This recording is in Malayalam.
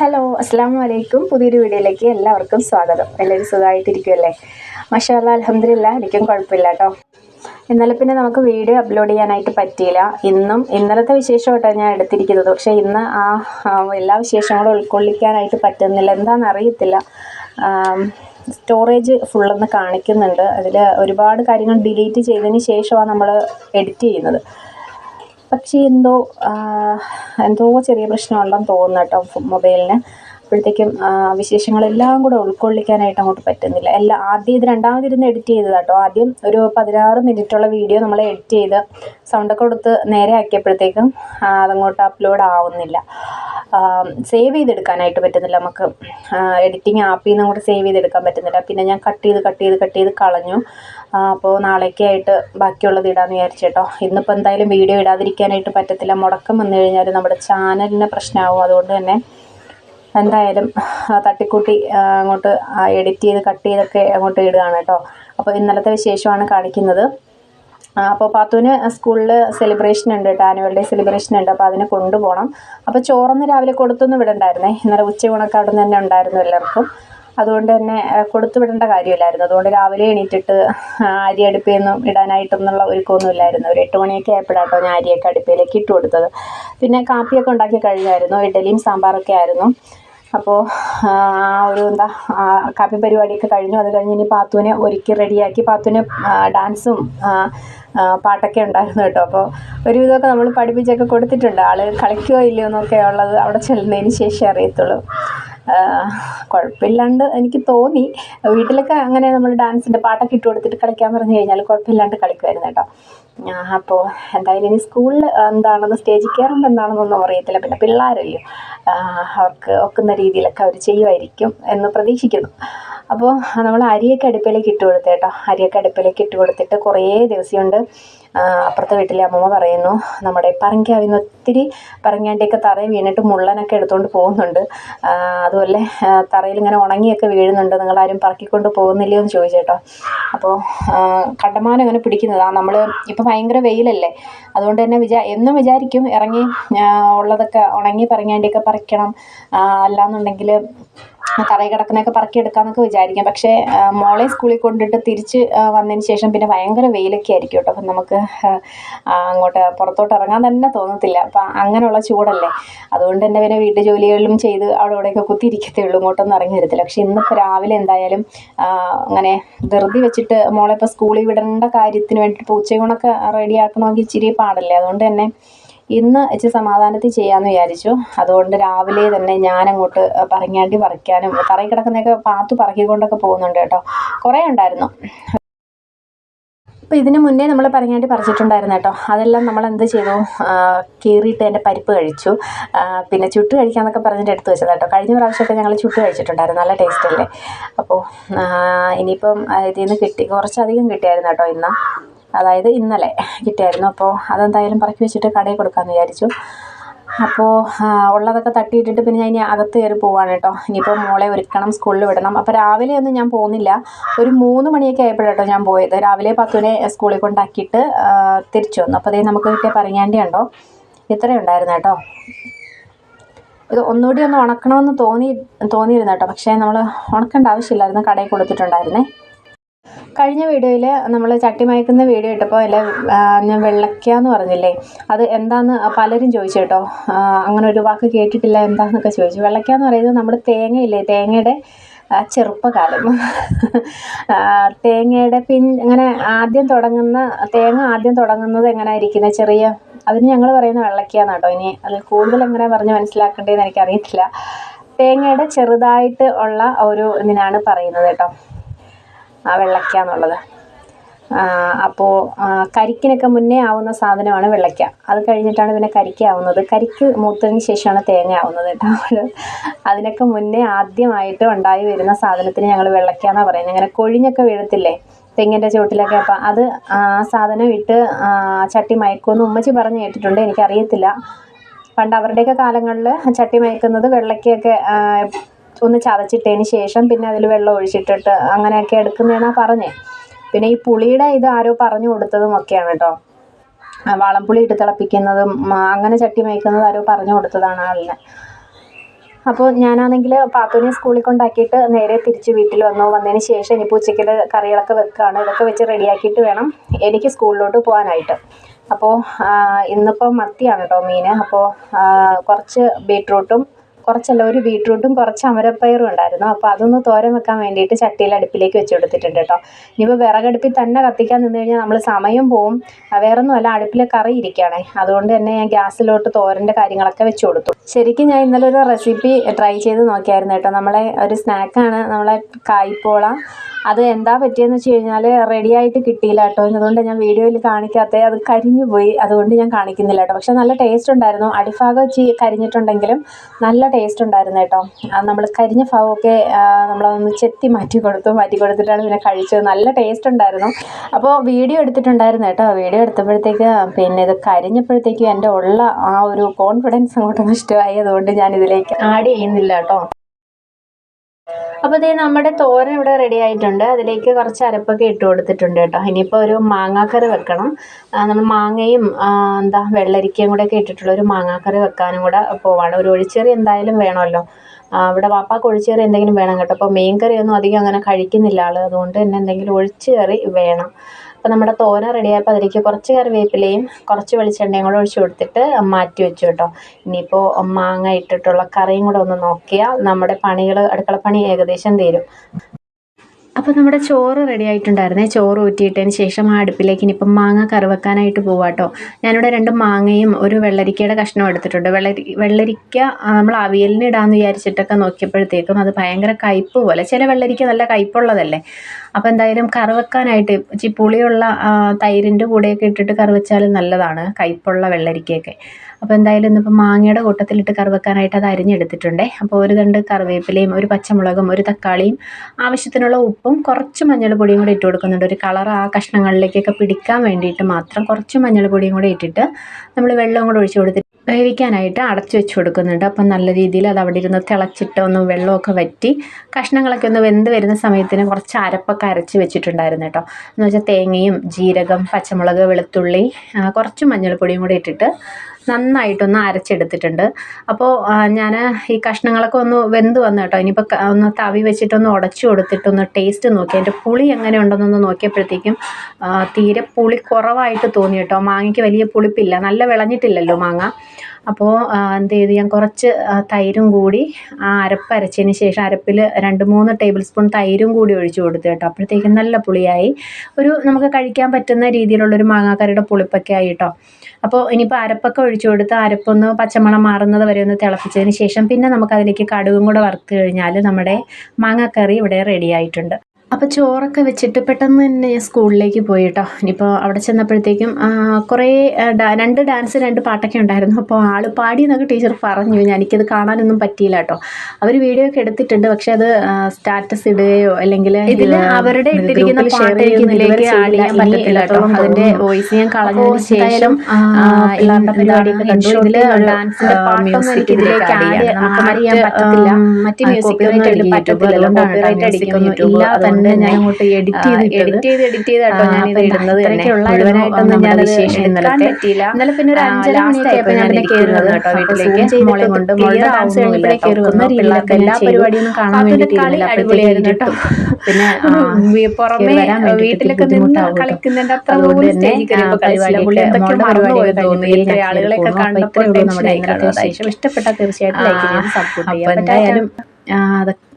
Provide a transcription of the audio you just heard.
ഹലോ അസ്സാം വലൈക്കും പുതിയൊരു വീഡിയോയിലേക്ക് എല്ലാവർക്കും സ്വാഗതം. എല്ലാവരും സുഖമായിട്ടിരിക്കുമല്ലേ മഷാല്ല അലഹമില്ല എനിക്കും കുഴപ്പമില്ല കേട്ടോ ഇന്നലെ പിന്നെ നമുക്ക് വീഡിയോ അപ്ലോഡ് ചെയ്യാനായിട്ട് പറ്റിയില്ല. ഇന്നും ഇന്നലത്തെ വിശേഷമായിട്ടാണ് ഞാൻ എടുത്തിരിക്കുന്നത്. പക്ഷേ ഇന്ന് ആ എല്ലാ വിശേഷങ്ങളും ഉൾക്കൊള്ളിക്കാനായിട്ട് പറ്റുന്നില്ല. എന്താണെന്ന് അറിയത്തില്ല സ്റ്റോറേജ് ഫുള്ളെന്ന് കാണിക്കുന്നുണ്ട്. അതിൽ ഒരുപാട് കാര്യങ്ങൾ ഡിലീറ്റ് ചെയ്തതിന് ശേഷമാണ് നമ്മൾ എഡിറ്റ് ചെയ്യുന്നത്. പക്ഷേ എന്തോ എന്തോ ചെറിയ പ്രശ്നമുണ്ടെന്ന് തോന്നുന്നു കേട്ടോ മൊബൈലിന്. അപ്പോഴത്തേക്കും വിശേഷങ്ങളെല്ലാം കൂടെ ഉൾക്കൊള്ളിക്കാനായിട്ട് അങ്ങോട്ട് പറ്റുന്നില്ല. എല്ലാം ആദ്യം ഇത് രണ്ടാമതിരുന്ന് എഡിറ്റ് ചെയ്തത് കേട്ടോ ആദ്യം ഒരു പതിനാറ് മിനിറ്റുള്ള വീഡിയോ നമ്മൾ എഡിറ്റ് ചെയ്ത് സൗണ്ടൊക്കെ കൊടുത്ത് നേരെ ആക്കിയപ്പോഴത്തേക്കും അതങ്ങോട്ട് അപ്ലോഡ് ആവുന്നില്ല. സേവ് ചെയ്തെടുക്കാനായിട്ട് പറ്റുന്നില്ല നമുക്ക്. എഡിറ്റിംഗ് ആപ്പിൽ നിന്ന് അങ്ങോട്ട് സേവ് ചെയ്തെടുക്കാൻ പറ്റുന്നില്ല. പിന്നെ ഞാൻ കട്ട് ചെയ്ത് കട്ട് ചെയ്ത് കട്ട് ചെയ്ത് കളഞ്ഞു. അപ്പോൾ നാളേക്കായിട്ട് ബാക്കിയുള്ളത് ഇടാമെന്ന് വിചാരിച്ചു കേട്ടോ. ഇന്നിപ്പോൾ എന്തായാലും വീഡിയോ ഇടാതിരിക്കാനായിട്ട് പറ്റത്തില്ല. മുടക്കം വന്നു കഴിഞ്ഞാൽ നമ്മുടെ ചാനലിന് പ്രശ്നമാവും അതുകൊണ്ട് തന്നെ എന്തായാലും തട്ടിക്കൂട്ടി അങ്ങോട്ട് എഡിറ്റ് ചെയ്ത് കട്ട് ചെയ്തൊക്കെ അങ്ങോട്ട് ഇടുകയാണ് കേട്ടോ. അപ്പോൾ ഇന്നലത്തെ വിശേഷമാണ് കാണിക്കുന്നത്. അപ്പോൾ പാത്തുവിന് സ്കൂളിൽ സെലിബ്രേഷൻ ഉണ്ട് കേട്ടോ ആനുവൽ ഡേ സെലിബ്രേഷൻ ഉണ്ട്. അപ്പോൾ അതിനെ കൊണ്ടുപോകണം. അപ്പോൾ ചോറൊന്ന് രാവിലെ കൊടുത്തൊന്നും വിടണ്ടായിരുന്നേ. ഇന്നലെ ഉച്ചയൂണൊക്കെ അവിടെ നിന്ന് തന്നെ ഉണ്ടായിരുന്നു എല്ലാവർക്കും. അതുകൊണ്ട് തന്നെ കൊടുത്തു വിടേണ്ട കാര്യമില്ലായിരുന്നു. അതുകൊണ്ട് രാവിലെ എണീറ്റിട്ട് അരി അടുപ്പിൽ നിന്നും ഇടാനായിട്ടൊന്നുള്ള ഒരുക്കമൊന്നും ഇല്ലായിരുന്നു ഒരു എട്ട് മണിയൊക്കെ ആയപ്പോഴാട്ടോ ഞാൻ അരിയൊക്കെ അടുപ്പിലേക്ക് ഇട്ട് കൊടുത്തത്. പിന്നെ കാപ്പിയൊക്കെ ഉണ്ടാക്കി കഴിഞ്ഞായിരുന്നു. ഇഡലിയും സാമ്പാറൊക്കെ ആയിരുന്നു. അപ്പോൾ ആ ഒരു എന്താ കാപ്പി പരിപാടിയൊക്കെ കഴിഞ്ഞു. അത് കഴിഞ്ഞ് ഇനി പാത്തുവിനെ ഒരുക്കി റെഡിയാക്കി. പാത്തുവിന് ഡാൻസും പാട്ടൊക്കെ ഉണ്ടായിരുന്നു കേട്ടോ. അപ്പോൾ ഒരുവിധമൊക്കെ നമ്മൾ പഠിപ്പിച്ചൊക്കെ കൊടുത്തിട്ടുണ്ട്. ആൾ കളിക്കുകയോ ഇല്ലയോ എന്നൊക്കെ ഉള്ളത് അവിടെ ചെല്ലുന്നതിന് ശേഷം അറിയത്തുള്ളൂ. കുഴപ്പമില്ലാണ്ട് എനിക്ക് തോന്നി. വീട്ടിലൊക്കെ അങ്ങനെ നമ്മൾ ഡാൻസിന്റെ പാട്ടൊക്കെ ഇട്ട് കൊടുത്തിട്ട് കളിക്കാൻ പറഞ്ഞു കഴിഞ്ഞാൽ കുഴപ്പമില്ലാണ്ട് കളിക്കുമായിരുന്നു കേട്ടോ. അപ്പോൾ എന്തായാലും ഇനി സ്കൂളിൽ എന്താണെന്ന് സ്റ്റേജിൽ കയറുമ്പോൾ എന്താണെന്നൊന്നും അറിയത്തില്ല. പിന്നെ പിള്ളേരല്ലോ. അവർക്ക് ഒക്കുന്ന രീതിയിലൊക്കെ അവർ ചെയ്യുമായിരിക്കും എന്ന് പ്രതീക്ഷിക്കുന്നു. അപ്പോൾ നമ്മൾ അരിയൊക്കെ അടുപ്പിലേക്ക് ഇട്ട് കൊടുത്തേട്ടോ അരിയൊക്കെ അടുപ്പിലേക്ക് ഇട്ട് കൊടുത്തിട്ട് കുറേ ദിവസമുണ്ട്. അപ്പുറത്തെ വീട്ടിലെ അമ്മമ്മ പറയുന്നു നമ്മുടെ പറങ്കാവിൽ നിന്ന് ഒത്തിരി പറങ്ങാണ്ടിയൊക്കെ തറയിൽ വീണിട്ട് മുള്ളനൊക്കെ എടുത്തുകൊണ്ട് പോകുന്നുണ്ട്. അതുപോലെ തറയിൽ ഇങ്ങനെ ഉണങ്ങിയൊക്കെ വീഴുന്നുണ്ട്. നിങ്ങളാരും പറക്കിക്കൊണ്ട് പോകുന്നില്ലയോ എന്ന് ചോദിച്ചേട്ടോ. അപ്പോൾ കണ്ടമാനം അങ്ങനെ പിടിക്കുന്നതാണ് നമ്മൾ ഇപ്പോൾ ഭയങ്കര വെയിലല്ലേ. അതുകൊണ്ട് തന്നെ വിചാ എന്നും വിചാരിക്കും ഇറങ്ങി ഉള്ളതൊക്കെ ഉണങ്ങി പറങ്ങാണ്ടിയൊക്കെ പറിക്കണം. അല്ലാന്നുണ്ടെങ്കിൽ തറയിൽ കിടക്കുന്നതൊക്കെ പറക്കിയെടുക്കാമെന്നൊക്കെ വിചാരിക്കാം. പക്ഷേ മോളെ സ്കൂളിൽ കൊണ്ടിട്ട് തിരിച്ച് വന്നതിന് ശേഷം പിന്നെ ഭയങ്കര വെയിലൊക്കെ ആയിരിക്കും കേട്ടോ. അപ്പം നമുക്ക് അങ്ങോട്ട് പുറത്തോട്ട് ഇറങ്ങാൻ തന്നെ തോന്നത്തില്ല. അപ്പം അങ്ങനെയുള്ള ചൂടല്ലേ? അതുകൊണ്ട് തന്നെ പിന്നെ വീട്ടു ജോലികളിലും ചെയ്ത് അവിടെ ഇവിടെയൊക്കെ കുത്തിയിരിക്കത്തേ ഉള്ളൂ ഇങ്ങോട്ടൊന്നും ഇറങ്ങി വരത്തില്ല. പക്ഷേ ഇന്നിപ്പോൾ രാവിലെ എന്തായാലും അങ്ങനെ ധൃതി വെച്ചിട്ട് മോളെ ഇപ്പോൾ സ്കൂളിൽ വിടേണ്ട കാര്യത്തിന് വേണ്ടിയിട്ട് ഇപ്പോൾ ഉച്ചയൂണൊക്കെ റെഡിയാക്കണമെങ്കിൽ ഇച്ചിരി പാടല്ലേ? അതുകൊണ്ട് തന്നെ ഇന്ന് ഇച്ചിരി സമാധാനത്തിൽ ചെയ്യാമെന്ന് വിചാരിച്ചു. അതുകൊണ്ട് രാവിലെ തന്നെ ഞാനങ്ങോട്ട് പറങ്ങാണ്ടി പറിക്കാനും തറയിൽ കിടക്കുന്നതൊക്കെ പാത്തു പറക്കിക്കൊണ്ടൊക്കെ പോകുന്നുണ്ട് കേട്ടോ. കുറേ ഉണ്ടായിരുന്നു. അപ്പോൾ ഇതിന് മുന്നേ നമ്മൾ പറങ്ങാണ്ടി പറിച്ചിട്ടുണ്ടായിരുന്നു കേട്ടോ. അതെല്ലാം നമ്മൾ എന്ത് ചെയ്തു? കീറിയിട്ട് അതിന്റെ പരിപ്പ് കഴിച്ചു. പിന്നെ ചുട്ട് കഴിക്കാമെന്നൊക്കെ പറഞ്ഞിട്ട് എടുത്ത് വെച്ചത് കേട്ടോ. കഴിഞ്ഞ പ്രാവശ്യമൊക്കെ ഞങ്ങൾ ചുട്ട് കഴിച്ചിട്ടുണ്ടായിരുന്നു. നല്ല ടേസ്റ്റ് അല്ലേ അപ്പോൾ ഇനിയിപ്പം ഇതിൽ നിന്ന് കിട്ടി കുറച്ചധികം കിട്ടിയായിരുന്നു കേട്ടോ ഇന്ന്. അതായത് ഇന്നലെ കിട്ടിയായിരുന്നു. അപ്പോൾ അതെന്തായാലും പറക്കി വെച്ചിട്ട് കടയിൽ കൊടുക്കാമെന്ന് വിചാരിച്ചു. അപ്പോൾ ഉള്ളതൊക്കെ തട്ടിയിട്ടിട്ട് പിന്നെ ഞാൻ ഇനി അകത്ത് കയറി പോവാണ് കേട്ടോ. ഇനിയിപ്പോൾ മോളെ ഒരുക്കണം സ്കൂളിൽ വിടണം. അപ്പോൾ രാവിലെ ഒന്നും ഞാൻ പോകുന്നില്ല ഒരു മൂന്ന് മണിയൊക്കെ ആയപ്പോഴാട്ടോ ഞാൻ പോയത്. രാവിലെ പത്തുവിനെ സ്കൂളിൽ കൊണ്ടാക്കിയിട്ട് തിരിച്ചു വന്നു. അപ്പോൾ അതേ നമുക്ക് കിട്ടിയ പറങ്ങാണ്ടി ഉണ്ടോ ഇത്രയും ഉണ്ടായിരുന്നു കേട്ടോ. ഇത് ഒന്നുകൂടി ഒന്ന് ഉണക്കണമെന്ന് തോന്നി തോന്നിയിരുന്നു കേട്ടോ. പക്ഷേ നമ്മൾ ഉണക്കേണ്ട ആവശ്യമില്ലായിരുന്നു. കടയിൽ കൊടുത്തിട്ടുണ്ടായിരുന്നേ. കഴിഞ്ഞ വീഡിയോയിൽ നമ്മൾ ചട്ടി മയക്കുന്ന വീഡിയോ ഇട്ടപ്പോൾ അല്ല ഞാൻ വെള്ളക്ക എന്ന് പറഞ്ഞില്ലേ? അത് എന്താന്ന് പലരും ചോദിച്ചു കേട്ടോ അങ്ങനെ ഒരു വാക്ക് കേട്ടിട്ടില്ല എന്താന്നൊക്കെ ചോദിച്ചു. വെള്ളക്ക എന്ന് പറയുന്നത് നമ്മുടെ തേങ്ങയില്ലേ? തേങ്ങയുടെ ചെറുപ്പകാലം. തേങ്ങയുടെ പിൻ അങ്ങനെ ആദ്യം തുടങ്ങുന്ന തേങ്ങ ആദ്യം തുടങ്ങുന്നത് എങ്ങനെ ഇരിക്കുന്നത് ചെറിയ അതിന് ഞങ്ങൾ പറയുന്ന വെള്ളക്കാന്ന് കേട്ടോ ഇനി അതിൽ കൂടുതൽ എങ്ങനെ പറഞ്ഞ് മനസ്സിലാക്കേണ്ടതെന്ന് എനിക്കറിയത്തില്ല. തേങ്ങയുടെ ചെറുതായിട്ട് ഉള്ള ഒരു ഇതിനാണ് പറയുന്നത് കേട്ടോ. വെള്ളയ്ക്ക എന്നുള്ളത്. അപ്പോൾ കരിക്കിനൊക്കെ മുന്നേ ആവുന്ന സാധനമാണ് വെള്ളയ്ക്ക. അത് കഴിഞ്ഞിട്ടാണ് പിന്നെ കരിക്ക ആവുന്നത്. കരിക്ക് മൂത്തതിന് ശേഷമാണ് തേങ്ങ ആവുന്നത് കേട്ടോ. അതിനൊക്കെ മുന്നേ ആദ്യമായിട്ട് ഉണ്ടായി വരുന്ന സാധനത്തിന് ഞങ്ങൾ വെള്ളയ്ക്ക എന്നാണ് പറയുന്നത്. ഇങ്ങനെ കൊഴിഞ്ഞൊക്കെ വീഴത്തില്ലേ? തെങ്ങിന്റെ ചുവട്ടിലൊക്കെ. അപ്പം അത് ആ സാധനം ഇട്ട് ചട്ടി മയക്കുമെന്ന് ഉമ്മച്ചി പറഞ്ഞ് കേട്ടിട്ടുണ്ട്. എനിക്കറിയത്തില്ല. പണ്ട് അവരുടെയൊക്കെ കാലങ്ങളിൽ ചട്ടി മയക്കുന്നത് വെള്ളയ്ക്കൊക്കെ ആ, ഒന്ന് ചതച്ചിട്ടതിന് ശേഷം പിന്നെ അതിൽ വെള്ളം ഒഴിച്ചിട്ടിട്ട് അങ്ങനെയൊക്കെ എടുക്കുന്നതെന്നാണ് പറഞ്ഞത് പിന്നെ ഈ പുളിയുടെ ഇത് ആരോ പറഞ്ഞു കൊടുത്തതും ഒക്കെയാണ് കേട്ടോ വാളംപുളി ഇട്ട് തിളപ്പിക്കുന്നതും അങ്ങനെ ചട്ടി മേയ്ക്കുന്നതും ആരോ പറഞ്ഞു കൊടുത്തതാണ് ആളിനെ. അപ്പോൾ ഞാനാണെങ്കിൽ പാത്തുവിനെ സ്കൂളിൽ കൊണ്ടാക്കിയിട്ട് നേരെ തിരിച്ച് വീട്ടിൽ വന്നു. വന്നതിന് ശേഷം ഇനിയിപ്പോൾ ഉച്ചയ്ക്കുള്ള കറികളൊക്കെ വെക്കുകയാണ് ഇതൊക്കെ വെച്ച് റെഡിയാക്കിയിട്ട് വേണം എനിക്ക് സ്കൂളിലോട്ട് പോകാനായിട്ട് അപ്പോൾ ഇന്നിപ്പോൾ മത്തിയാണ് കേട്ടോ മീൻ അപ്പോൾ കുറച്ച് ബീട്രൂട്ടും കുറച്ചല്ല ഒരു ബീട്രൂട്ടും കുറച്ച് അമരപ്പയറും ഉണ്ടായിരുന്നു. അപ്പോൾ അതൊന്ന് തോരൻ വെക്കാൻ വേണ്ടിയിട്ട് ചട്ടിയിൽ അടുപ്പിലേക്ക് വെച്ച് കൊടുത്തിട്ടുണ്ട് കേട്ടോ. ഇനിയിപ്പോൾ വിറകടുപ്പിൽ തന്നെ കത്തിക്കാൻ നിന്ന് കഴിഞ്ഞാൽ നമ്മൾ സമയം പോവും. വേറൊന്നുമല്ല അടുപ്പിലെ കറി ഇരിക്കുകയാണേ. അതുകൊണ്ട് തന്നെ ഞാൻ ഗ്യാസിലോട്ട് തോരന്റെ കാര്യങ്ങളൊക്കെ വെച്ച് കൊടുത്തു. ശരിക്കും ഞാൻ ഇന്നലെ ഒരു റെസിപ്പി ട്രൈ ചെയ്ത് നോക്കിയായിരുന്നു കേട്ടോ. നമ്മളെ ഒരു സ്നാക്കാണ് നമ്മളെ കായ്പോള. അത് എന്താ പറ്റിയെന്ന് വെച്ച് കഴിഞ്ഞാൽ റെഡി ആയിട്ട് കിട്ടിയില്ല കേട്ടോ. അതുകൊണ്ട് ഞാൻ വീഡിയോയിൽ കാണിക്കാത്ത അത് കരിഞ്ഞു പോയി അതുകൊണ്ട് ഞാൻ കാണിക്കുന്നില്ല കേട്ടോ. പക്ഷെ നല്ല ടേസ്റ്റ് ഉണ്ടായിരുന്നു. അടിഭാഗം കരിഞ്ഞിട്ടുണ്ടെങ്കിലും നല്ല ടേസ്റ്റ് ഉണ്ടായിരുന്നു കേട്ടോ. നമ്മൾ കരിഞ്ഞ ഭാവമൊക്കെ നമ്മളൊന്ന് ചെത്തി മാറ്റി കൊടുത്തു മാറ്റി കൊടുത്തിട്ടാണ് പിന്നെ കഴിച്ചത്. നല്ല ടേസ്റ്റ് ഉണ്ടായിരുന്നു. അപ്പോൾ വീഡിയോ എടുത്തിട്ടുണ്ടായിരുന്നു കേട്ടോ. വീഡിയോ എടുത്തപ്പോഴത്തേക്ക് പിന്നെ ഇത് കരിഞ്ഞപ്പോഴത്തേക്കും എന്റെ ഉള്ള ആ ഒരു കോൺഫിഡൻസ് അങ്ങോട്ട് നഷ്ടമായി അതുകൊണ്ട് ഞാൻ ഇതിലേക്ക് ആഡ് ചെയ്യുന്നില്ല കേട്ടോ. അപ്പോൾ ദേ നമ്മുടെ തോരൻ ഇവിടെ റെഡി ആയിട്ടുണ്ട്. അതിലേക്ക് കുറച്ച് അരപ്പൊക്കെ ഇട്ട് കൊടുത്തിട്ടുണ്ട് കേട്ടോ. ഇനിയിപ്പോൾ ഒരു മാങ്ങാക്കറി വെക്കണം. നമ്മൾ മാങ്ങയും എന്താ വെള്ളരിക്കയും കൂടെ ഒക്കെ ഇട്ടിട്ടുള്ള ഒരു മാങ്ങാക്കറി വെക്കാനും കൂടെ പോവാണ്. ഒരു ഒഴിച്ചേറി എന്തായാലും വേണമല്ലോ. ഇവിടെ വാപ്പാക്ക് ഒഴിച്ചേറി എന്തെങ്കിലും വേണം കേട്ടോ. അപ്പോൾ മീൻ കറിയൊന്നും അധികം അങ്ങനെ കഴിക്കുന്നില്ല ആൾ അതുകൊണ്ട് തന്നെ എന്തെങ്കിലും ഒഴിച്ചേറി വേണം. അപ്പോൾ നമ്മുടെ തോരൻ റെഡിയായപ്പോൾ അതിലേക്ക് കുറച്ച് കറിവേപ്പിലയും കുറച്ച് വെളിച്ചെണ്ണയും കൂടെ ഒഴിച്ച് കൊടുത്തിട്ട് മാറ്റി വെച്ചു കേട്ടോ. ഇനിയിപ്പോൾ മാങ്ങ ഇട്ടിട്ടുള്ള കറിയും കൂടെ ഒന്ന് നോക്കിയാൽ നമ്മുടെ പണികൾ അടുക്കളപ്പണി ഏകദേശം തീരും. അപ്പോൾ നമ്മുടെ ചോറ് റെഡി ആയിട്ടുണ്ടായിരുന്നേ. ചോറ് ഊറ്റിയിട്ടതിന് ശേഷം ആ അടുപ്പിലേക്ക് ഇനിയിപ്പം മാങ്ങ കറിവെക്കാനായിട്ട് പോവാട്ടോ ഞാനിവിടെ രണ്ട് മാങ്ങയും ഒരു വെള്ളരിക്കയുടെ കഷ്ണം എടുത്തിട്ടുണ്ട്. വെള്ളരി വെള്ളരിക്ക നമ്മൾ അവിയലിന് ഇടാമെന്ന് വിചാരിച്ചിട്ടൊക്കെ നോക്കിയപ്പോഴത്തേക്കും അത് ഭയങ്കര കയ്പ്പ് പോലെ. ചില വെള്ളരിക്ക നല്ല കയ്പ്പുള്ളതല്ലേ അപ്പോൾ എന്തായാലും കറിവെക്കാനായിട്ട് ചിപ്പുളിയുള്ള പുളിയുള്ള തൈരിന്റെ കൂടെയൊക്കെ ഇട്ടിട്ട് കറി വെച്ചാലും നല്ലതാണ്. കയ്പ്പുള്ള വെള്ളരിക്കയൊക്കെ. അപ്പോൾ എന്തായാലും ഇന്നിപ്പോൾ മാങ്ങയുടെ കൂട്ടത്തിലിട്ട് കറി വെക്കാനായിട്ട് അത് അരിഞ്ഞെടുത്തിട്ടുണ്ടേ. അപ്പോൾ ഒരു തണ്ട് കറിവേപ്പിലയും ഒരു പച്ചമുളകും ഒരു തക്കാളിയും ആവശ്യത്തിനുള്ള ഉപ്പും കുറച്ച് മഞ്ഞൾപ്പൊടിയും കൂടി ഇട്ട് കൊടുക്കുന്നുണ്ട്. ഒരു കളർ ആ കഷ്ണങ്ങളിലേക്കൊക്കെ പിടിക്കാൻ വേണ്ടിയിട്ട് മാത്രം കുറച്ച് മഞ്ഞൾപ്പൊടിയും കൂടി ഇട്ടിട്ട് നമ്മൾ വെള്ളം കൂടെ ഒഴിച്ച് കൊടുത്തിട്ട് വേവിക്കാനായിട്ട് അടച്ചു വെച്ച് കൊടുക്കുന്നുണ്ട്. അപ്പം നല്ല രീതിയിൽ അത് അവിടെ ഇരുന്ന് തിളച്ചിട്ട് ഒന്ന് വെള്ളമൊക്കെ വറ്റി കഷ്ണങ്ങളൊക്കെ ഒന്ന് വെന്ത് വരുന്ന സമയത്തിന് കുറച്ച് അരപ്പൊക്കെ അരച്ച് വെച്ചിട്ടുണ്ടായിരുന്നു കേട്ടോ. എന്ന് വെച്ചാൽ തേങ്ങയും ജീരകം പച്ചമുളക് വെളുത്തുള്ളി കുറച്ച് മഞ്ഞൾപ്പൊടിയും കൂടി ഇട്ടിട്ട് നന്നായിട്ടൊന്ന് അരച്ചെടുത്തിട്ടുണ്ട്. അപ്പോൾ ഞാൻ ഈ കഷ്ണങ്ങളൊക്കെ ഒന്ന് വെന്ത് വന്നു കേട്ടോ. ഇനിയിപ്പോൾ ഒന്ന് തവി വെച്ചിട്ടൊന്ന് ഉടച്ചു കൊടുത്തിട്ടൊന്ന് ടേസ്റ്റ് നോക്കി. അതിന്റെ പുളി എങ്ങനെ ഉണ്ടെന്നൊന്ന് നോക്കിയപ്പോഴത്തേക്കും തീരെ പുളി കുറവായിട്ട് തോന്നി കേട്ടോ. മാങ്ങയ്ക്ക് വലിയ പുളിപ്പില്ല. നല്ല വിളഞ്ഞിട്ടില്ലല്ലോ മാങ്ങ. അപ്പോൾ എന്ത് ചെയ്തു ഞാൻ കുറച്ച് തൈരും കൂടി ആ അരപ്പ് അരച്ചതിന് ശേഷം അരപ്പിൽ രണ്ട് മൂന്ന് ടേബിൾ സ്പൂൺ തൈരും കൂടി ഒഴിച്ചു കൊടുത്തു കേട്ടോ. അപ്പോഴത്തേക്കും നല്ല പുളിയായി. ഒരു നമുക്ക് കഴിക്കാൻ പറ്റുന്ന രീതിയിലുള്ളൊരു മാങ്ങാക്കറിയുടെ പുളിപ്പൊക്കെ ആയി കേട്ടോ. അപ്പോൾ ഇനിയിപ്പോൾ അരപ്പൊക്കെ ഒഴിച്ചു കൊടുത്ത് അരപ്പൊന്ന് പച്ചമണം മാറുന്നത് വരെ ഒന്ന് തിളപ്പിച്ചതിന് ശേഷം പിന്നെ നമുക്കതിലേക്ക് കടുകും കൂടെ വറുത്ത് കഴിഞ്ഞാൽ നമ്മുടെ മാങ്ങാക്കറി ഇവിടെ റെഡി ആയിട്ടുണ്ട്. അപ്പോൾ ചോറൊക്കെ വെച്ചിട്ട് പെട്ടെന്ന് തന്നെ ഞാൻ സ്കൂളിലേക്ക് പോയി കേട്ടോ ഇനിയിപ്പോൾ അവിടെ ചെന്നപ്പോഴത്തേക്കും കുറേ ഡാ- രണ്ട് ഡാൻസ് രണ്ട് പാട്ടൊക്കെ ഉണ്ടായിരുന്നു. അപ്പോൾ ആൾ പാടി എന്നൊക്കെ ടീച്ചർ പറഞ്ഞു. ഞാൻ എനിക്കത് കാണാനൊന്നും പറ്റിയില്ല കേട്ടോ. അവർ വീഡിയോ ഒക്കെ എടുത്തിട്ടുണ്ട്. പക്ഷെ അത് സ്റ്റാറ്റസ് ഇടുകയോ അല്ലെങ്കിൽ ഇതിൽ അവരുടെ ഇട്ടിരിക്കുന്ന പാട്ട് ഇതിലേക്ക് add ചെയ്യാൻ പറ്റത്തില്ല കേട്ടോ. അതിന്റെ വോയിസ് ഞാൻ കളഞ്ഞതിന് ശേഷം പിള്ളേരുടെ പരിപാടിയൊക്കെ കണ്ടു. ഇതിൽ ഡാൻസിന്റെ പാട്ടൊന്നും എനിക്ക് ഇതിലേക്ക് ആഡ് ചെയ്യാൻ പറ്റത്തില്ല. മറ്റ് മ്യൂസിക് ഒന്നും ഇതിൽ പറ്റത്തില്ല. കോപ്പിറൈറ്റ് അടിക്കും യൂട്യൂബ് അതുകൊണ്ട് ഞാൻ അങ്ങോട്ട് എഡിറ്റ് ചെയ്ത് എഡിറ്റ് ചെയ്ത് എഡിറ്റ് ചെയ്തിട്ടോ ഞാൻ ഇത് ഇടുന്നത് തന്നെ മുഴുവനായിട്ടൊന്നും ഞാൻ വിശേഷം എടുക്കാൻ ഇന്നലത്തെ പറ്റിയില്ല ഇന്നലെ പിന്നെ ഒരു ആ, അഞ്ചര മണിയൊക്കെ ഞാൻ പിന്നെ കേട്ടോ വീട്ടിലേക്ക് മോളെ കൊണ്ട് മോളുടെ ഡാൻസ് കഴിഞ്ഞപ്പോഴേ പിള്ളേർക്ക് എല്ലാ. പരിപാടിയൊന്നും കാണാൻ കേട്ടോ. പിന്നെ പുറമെ വീട്ടിലൊക്കെ നിന്ന് കളിക്കുന്നതിന്റെ അത്ര അതുകൊണ്ട് പോലും തന്നെ സ്റ്റേജിൽ കയറിയപ്പോൾ ആ, കളിച്ചില്ല. പരിപാടിയൊക്കെ പുള്ളി എന്തൊക്കെയോ മോളുടെ മറന്നു പരിപാടി പോയെന്ന് തോന്നുന്നു. കഴിഞ്ഞ് ഇത്രയും ഞാൻ ആളുകളെയൊക്കെ കണ്ടപ്പോൾ അപ്പോൾ ഇത്രയേ ഉള്ളൂ നമ്മുടെ ടെൻഷനായി ഇന്നലത്തെ കാണും. വിശേഷം. ഇഷ്ടപ്പെട്ട തീർച്ചയായിട്ടും അതൊക്കെ